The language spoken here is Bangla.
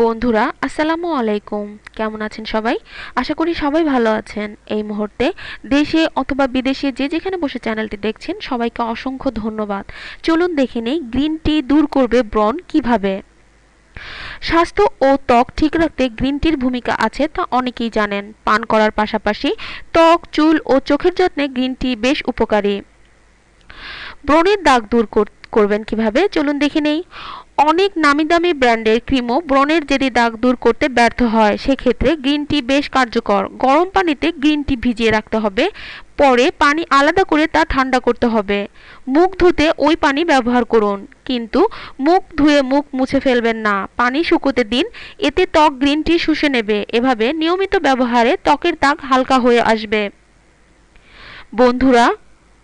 বন্ধুরা, আসসালামু আলাইকুম। কেমন আছেন সবাই? আশা করি সবাই ভালো আছেন। এই মুহূর্তে দেশে অথবা বিদেশে যে যেখানে বসে চ্যানেলটি দেখছেন, সবাইকে অসংখ্য ধন্যবাদ। চলুন দেখে নেই, গ্রিন টি দূর করবে ব্রণ কীভাবে? স্বাস্থ্য ও ত্বক ঠিক রাখতে গ্রিন টির ভূমিকা আছে তা অনেকেই জানেন। পান করার পাশাপাশি ত্বক, চুল ও চোখের যত্নে গ্রিন টি বেশ উপকারী। ব্রণের দাগ দূর করবেন কীভাবে? চলুন দেখে নেই। অনেক নামি দামি ব্র্যান্ডের ক্রিমও ব্রণের যদি দাগ দূর করতে ব্যর্থ হয়। সেক্ষেত্রে গ্রিন টি বেশ কার্যকর। গরম পানিতে গ্রিন টি ভিজিয়ে রাখতে হবে। পরে পানি আলাদা করে তা ঠান্ডা করতে হবে। মুখ ধুতে ওই পানি ব্যবহার করুন। কিন্তু মুখ ধুয়ে মুখ মুছে ফেলবেন না। পানি শুকোতে দিন। এতে ত্বক গ্রিন টি শুষে নেবে। এভাবে নিয়মিত ব্যবহারে ত্বকের দাগ হালকা হয়ে আসবে। বন্ধুরা